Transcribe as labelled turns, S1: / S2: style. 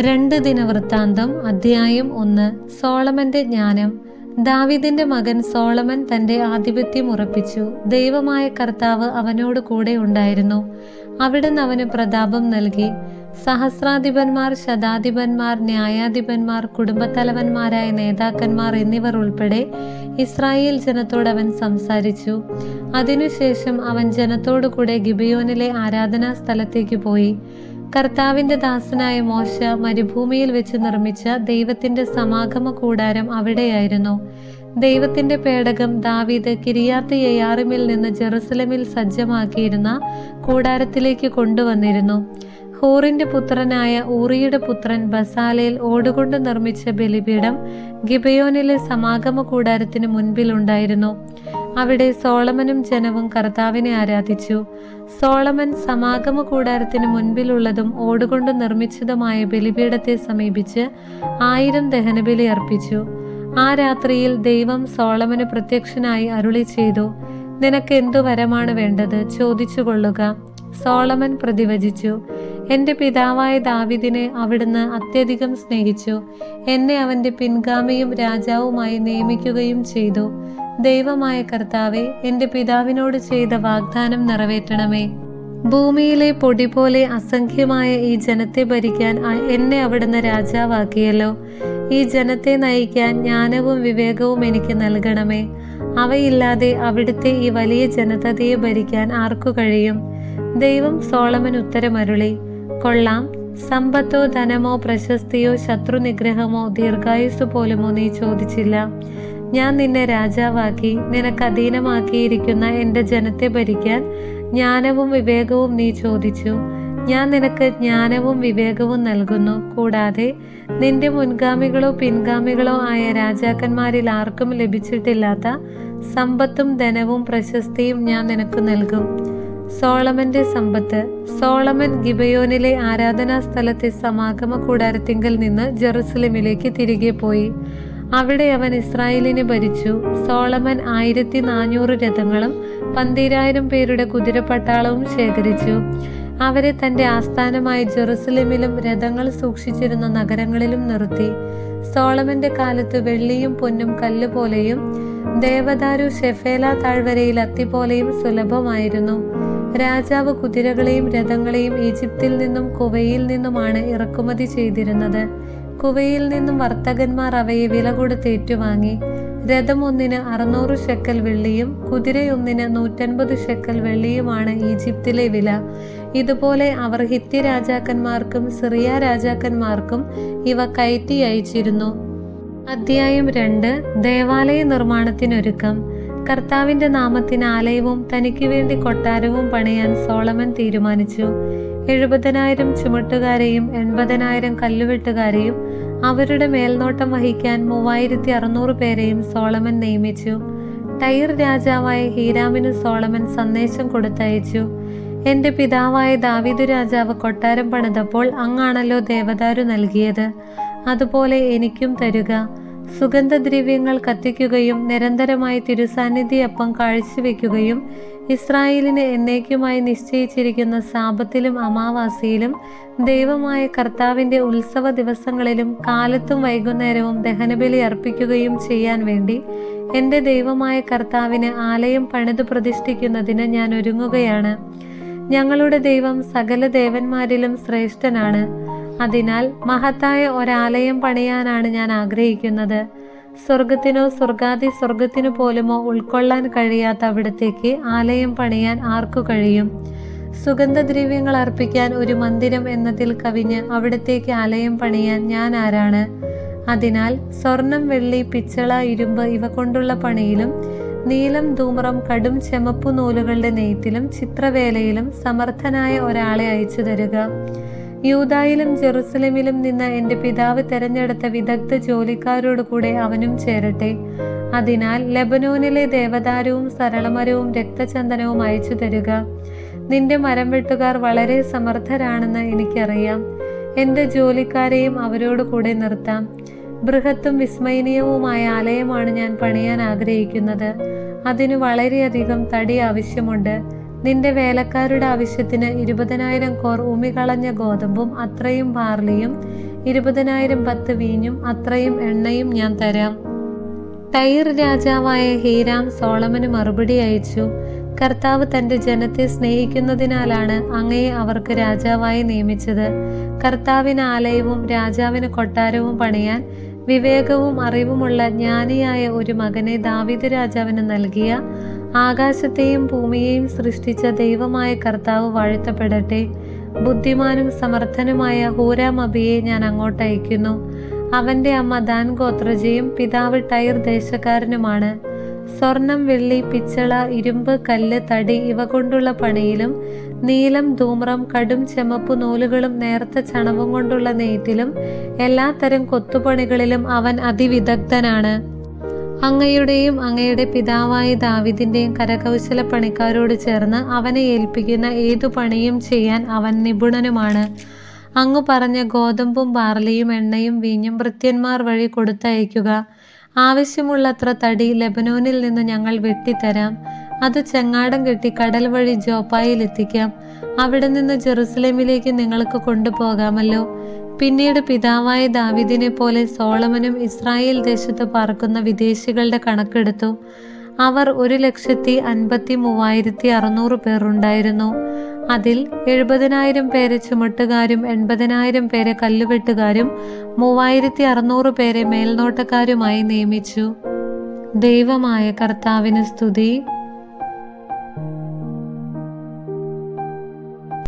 S1: രണ്ട് ദിന വൃത്താന്തം അധ്യായം ഒന്ന് സോളമന്റെ ജ്ഞാനം. ദാവിദിന്റെ മകൻ സോളമൻ തന്റെ ആധിപത്യം ഉറപ്പിച്ചു. ദൈവമായ കർത്താവ് അവനോട് കൂടെ ഉണ്ടായിരുന്നു. അവിടുന്ന് അവന് പ്രതാപം നൽകി. സഹസ്രാധിപന്മാർ ശതാധിപന്മാർ ന്യായാധിപന്മാർ കുടുംബത്തലവന്മാരായ നേതാക്കന്മാർ എന്നിവർ ഉൾപ്പെടെ ഇസ്രായേൽ ജനത്തോട് അവൻ സംസാരിച്ചു. അതിനുശേഷം അവൻ ജനത്തോടുകൂടെ ഗിബിയോനിലെ ആരാധനാ സ്ഥലത്തേക്ക് പോയി. കർത്താവിന്റെ ദാസനായ മോശ മരുഭൂമിയിൽ വെച്ച് നിർമ്മിച്ച ദൈവത്തിന്റെ സമാഗമ കൂടാരം അവിടെയായിരുന്നു. ദൈവത്തിന്റെ പേടകം ദാവീദ് കിരിയാത്ത് യയാറിമിൽ നിന്ന് ജെറുസലമിൽ സജ്ജമാക്കിയിരുന്ന കൂടാരത്തിലേക്ക് കൊണ്ടുവന്നിരുന്നു. ഹൂറിന്റെ പുത്രനായ ഊറിയുടെ പുത്രൻ ബസാലയിൽ ഓടുകൊണ്ട് നിർമ്മിച്ച ബലിപീഠം ഗിബയോനിലെ സമാഗമ കൂടാരത്തിന് മുൻപിലുണ്ടായിരുന്നു അവിടെ സോളമനും ജനവും കർത്താവിനെ ആരാധിച്ചു. സോളമൻ സമാഗമ കൂടാരത്തിന് മുൻപിലുള്ളതും ഓടുകൊണ്ട് നിർമ്മിച്ചതുമായ ബലിപീഠത്തെ സമീപിച്ച് ആയിരം ദഹനബലി അർപ്പിച്ചു. ആ രാത്രിയിൽ ദൈവം സോളമന് പ്രത്യക്ഷനായി അരുളി ചെയ്തു നിനക്ക് എന്തു വരമാണ് വേണ്ടത്? ചോദിച്ചു കൊള്ളുക സോളമൻ പ്രതിവചിച്ചു എന്റെ പിതാവായ ദാവിദിനെ അവിടുന്ന് അത്യധികം സ്നേഹിച്ചു. എന്നെ അവന്റെ പിൻഗാമിയും രാജാവുമായി നിയമിക്കുകയും ചെയ്തു. ദൈവമായ കർത്താവെ എന്റെ പിതാവിനോട് ചെയ്ത വാഗ്ദാനം നിറവേറ്റണമേ. ഭൂമിയിലെ പൊടി പോലെ അസംഖ്യമായ ഈ ജനത്തെ ഭരിക്കാൻ എന്നെ അവിടുന്ന് രാജാവാക്കിയല്ലോ. ഈ ജനത്തെ നയിക്കാൻ ജ്ഞാനവും വിവേകവും എനിക്ക് നൽകണമേ. അവയില്ലാതെ അവിടുത്തെ ഈ വലിയ ജനതയെ ഭരിക്കാൻ ആർക്കു കഴിയും? ദൈവം സോളമൻ ഉത്തരമരുളി. കൊള്ളാം. സമ്പത്തോ ധനമോ പ്രശസ്തിയോ ശത്രു നിഗ്രഹമോ ദീർഘായുസ് പോലുമോ നീ ചോദിച്ചില്ല. ഞാൻ നിന്നെ രാജാവാക്കി നിനക്ക് അധീനമാക്കിയിരിക്കുന്ന എന്റെ ജനത്തെ ഭരിക്കാൻ ജ്ഞാനവും വിവേകവും നീ ചോദിച്ചു. ഞാൻ നിനക്ക് ജ്ഞാനവും വിവേകവും നൽകുന്നു. കൂടാതെ നിന്റെ മുൻഗാമികളോ പിൻഗാമികളോ ആയ രാജാക്കന്മാരിൽ ആർക്കും ലഭിച്ചിട്ടില്ലാത്ത സമ്പത്തും ധനവും പ്രശസ്തിയും ഞാൻ നിനക്ക് നൽകും. സോളമന്റെ സമ്പത്ത്. സോളമൻ ഗിബയോനിലെ ആരാധനാ സ്ഥലത്തെ സമാഗമ കൂടാരത്തിങ്കൽ നിന്ന് ജെറുസലമിലേക്ക് തിരികെ പോയി. അവിടെ അവൻ ഇസ്രായേലിനെ ഭരിച്ചു. സോളമൻ ആയിരത്തി നാനൂറ് രഥങ്ങളും പന്തിരായിരം പേരുടെ കുതിരപ്പട്ടാളവും ശേഖരിച്ചു. അവരെ തന്റെ ആസ്ഥാനമായ ജെറുസലേമിലും രഥങ്ങൾ സൂക്ഷിച്ചിരുന്ന നഗരങ്ങളിലും നിർത്തി. സോളമന്റെ കാലത്ത് വെള്ളിയും പൊന്നും കല്ലുപോലെയും ദേവദാരു ഷെഫേല താഴ്വരയിൽ അത്തിപോലെയും സുലഭമായിരുന്നു. രാജാവ് കുതിരകളെയും രഥങ്ങളെയും ഈജിപ്തിൽ നിന്നും കുവയിൽ നിന്നുമാണ് ഇറക്കുമതി ചെയ്തിരുന്നത്. കുവയിൽ നിന്നും വർത്തകന്മാർ അവയെ വില കൊടുത്ത് ഏറ്റുവാങ്ങി. രഥം ഒന്നിന് അറുന്നൂറ് ഷെക്കൽ വെള്ളിയും കുതിരയൊന്നിന് നൂറ്റൻപത് ഷെക്കൽ വെള്ളിയുമാണ് ഈജിപ്തിലെ വില. ഇതുപോലെ അവർ ഹിത്യ രാജാക്കന്മാർക്കും സിറിയ രാജാക്കന്മാർക്കും ഇവ കയറ്റി അയച്ചിരുന്നു. അധ്യായം രണ്ട്. ദേവാലയ നിർമ്മാണത്തിനൊരുക്കം. കർത്താവിന്റെ നാമത്തിന് ആലയവും തനിക്ക് വേണ്ടി കൊട്ടാരവും പണിയാൻ സോളമൻ തീരുമാനിച്ചു. എഴുപതിനായിരം ചുമട്ടുകാരെയും എൺപതിനായിരം കല്ലുവെട്ടുകാരെയും അവരുടെ മേൽനോട്ടം വഹിക്കാൻ മൂവായിരത്തി അറുന്നൂറ് പേരെയും സോളമൻ നിയമിച്ചു. ടൈർ രാജാവായ ഹീരാമിന് സോളമൻ സന്ദേശം കൊടുത്തയച്ചു. എന്റെ പിതാവായ ദാവീദ് രാജാവ് കൊട്ടാരം പണിതപ്പോൾ അങ്ങാണല്ലോ ദേവദാരു നൽകിയത്. അതുപോലെ എനിക്കും തരുക. സുഗന്ധദ്രവ്യങ്ങൾ കത്തിക്കുകയും നിരന്തരമായി തിരുസാന്നിധ്യ അപ്പം കാഴ്ചവെക്കുകയും ഇസ്രായേലിന് എന്നേക്കുമായി നിശ്ചയിച്ചിരിക്കുന്ന സാപത്തിലും അമാവാസിയിലും ദൈവമായ കർത്താവിന്റെ ഉത്സവ ദിവസങ്ങളിലും കാലത്തും വൈകുന്നേരവും ദഹനബലി അർപ്പിക്കുകയും ചെയ്യാൻ വേണ്ടി എന്റെ ദൈവമായ കർത്താവിന് ആലയം പണിത് പ്രതിഷ്ഠിക്കുന്നതിന് ഞാൻ ഒരുങ്ങുകയാണ്. ഞങ്ങളുടെ ദൈവം സകല ദേവന്മാരിലും ശ്രേഷ്ഠനാണ്. അതിനാൽ മഹത്തായ ഒരാലയം പണിയാനാണ് ഞാൻ ആഗ്രഹിക്കുന്നത്. സ്വർഗത്തിനോ സ്വർഗാതി സ്വർഗത്തിനു പോലുമോ ഉൾക്കൊള്ളാൻ കഴിയാത്ത അവിടത്തേക്ക് ആലയം പണിയാൻ ആർക്കു കഴിയും? സുഗന്ധദ്രവ്യങ്ങൾ അർപ്പിക്കാൻ ഒരു മന്ദിരം എന്നതിൽ കവിഞ്ഞ് അവിടത്തേക്ക് ആലയം പണിയാൻ ഞാൻ ആരാണ്? അതിനാൽ സ്വർണം വെള്ളി പിച്ചള ഇരുമ്പ് ഇവ കൊണ്ടുള്ള പണിയിലും നീലം ധൂമ്രം കടും ചെമപ്പു നൂലുകളുടെ നെയ്ത്തിലും ചിത്രവേലയിലും സമർത്ഥനായ ഒരാളെ അയച്ചു തരിക. യൂതായിലും ജെറുസലമിലും നിന്ന് എന്റെ പിതാവ് തെരഞ്ഞെടുത്ത വിദഗ്ധ ജോലിക്കാരോട് കൂടെ അവനും ചേരട്ടെ. അതിനാൽ ലെബനോനിലെ ദേവദാരവും സരളമരവും രക്തചന്ദനവും അയച്ചു തരിക. നിന്റെ മരം വെട്ടുകാർ വളരെ സമർത്ഥരാണെന്ന് എനിക്കറിയാം. എന്റെ ജോലിക്കാരെയും അവരോട് കൂടെ നിർത്താം. ബൃഹത്തും വിസ്മയനീയവുമായ ആലയമാണ് ഞാൻ പണിയാൻ ആഗ്രഹിക്കുന്നത്. അതിന് വളരെയധികം തടി ആവശ്യമുണ്ട്. നിന്റെ വേലക്കാരുടെ ആവശ്യത്തിന് ഇരുപതിനായിരം കോർ ഉമികളഞ്ഞ ഗോതമ്പും അത്രയും ബാർലിയും ഇരുപതിനായിരം പത്ത് വീഞ്ഞും അത്രയും എണ്ണയും ഞാൻ തരാം. ടൈർ രാജാവായ ഹീരാം സോളമന് മറുപടി അയച്ചു. കർത്താവ് തന്റെ ജനത്തെ സ്നേഹിക്കുന്നതിനാലാണ് അങ്ങയെ അവർക്ക് രാജാവായി നിയമിച്ചത്. കർത്താവിന് ആലയവും രാജാവിന് കൊട്ടാരവും പണിയാൻ വിവേകവും അറിവുമുള്ള ജ്ഞാനിയായ ഒരു മകനെ ദാവിദ് രാജാവിന് നൽകിയ ആകാശത്തെയും ഭൂമിയെയും സൃഷ്ടിച്ച ദൈവമായ കർത്താവ് വാഴ്ത്തപ്പെടട്ടെ. ബുദ്ധിമാനും സമർത്ഥനുമായ ഹൂരാമബിയെ ഞാൻ അങ്ങോട്ട് അയക്കുന്നു അവന്റെ അമ്മ ദാൻ ഗോത്രജയും പിതാവ് ടൈർ ദേശക്കാരനുമാണ്. സ്വർണം വെള്ളി പിച്ചള ഇരുമ്പ് കല്ല് തടി ഇവ കൊണ്ടുള്ള പണിയിലും നീലം ധൂമ്രം കടും ചെമപ്പു നൂലുകളും നേർത്ത ചണവും കൊണ്ടുള്ള നെയ്ത്തിലും എല്ലാത്തരം കൊത്തുപണികളിലും അവൻ അതിവിദഗ്ധനാണ്. അങ്ങയുടെയും അങ്ങയുടെ പിതാവായ ദാവിദിന്റെയും കരകൗശല പണിക്കാരോട് ചേർന്ന് അവനെ ഏൽപ്പിക്കുന്ന ഏതു പണിയും ചെയ്യാൻ അവൻ നിപുണനുമാണ്. അങ്ങ് പറഞ്ഞ ഗോതമ്പും ബാർലിയും എണ്ണയും വീഞ്ഞും വൃത്യന്മാർ വഴി കൊടുത്തയക്കുക ആവശ്യമുള്ളത്ര തടി ലെബനോനിൽ നിന്ന് ഞങ്ങൾ വെട്ടിത്തരാം. അത് ചെങ്ങാടം കെട്ടി കടൽ വഴി ജോപ്പായിൽ എത്തിക്കാം. അവിടെ നിന്ന് ജെറുസലേമിലേക്ക് നിങ്ങൾക്ക് കൊണ്ടുപോകാമല്ലോ. പിന്നീട് പിതാവായ ദാവിദിനെ പോലെ സോളമനും ഇസ്രായേൽ ദേശത്ത് പാർക്കുന്ന വിദേശികളുടെ കണക്കെടുത്തു. അവർ ഒരു ലക്ഷത്തി അൻപത്തി മൂവായിരത്തി അറുന്നൂറ് പേർ ഉണ്ടായിരുന്നു. അതിൽ എഴുപതിനായിരം പേരെ ചുമട്ടുകാരും എൺപതിനായിരം പേരെ കല്ലുവെട്ടുകാരും മൂവായിരത്തി അറുന്നൂറ് പേരെ മേൽനോട്ടക്കാരുമായി നിയമിച്ചു. ദൈവമായ കർത്താവിന് സ്തുതി.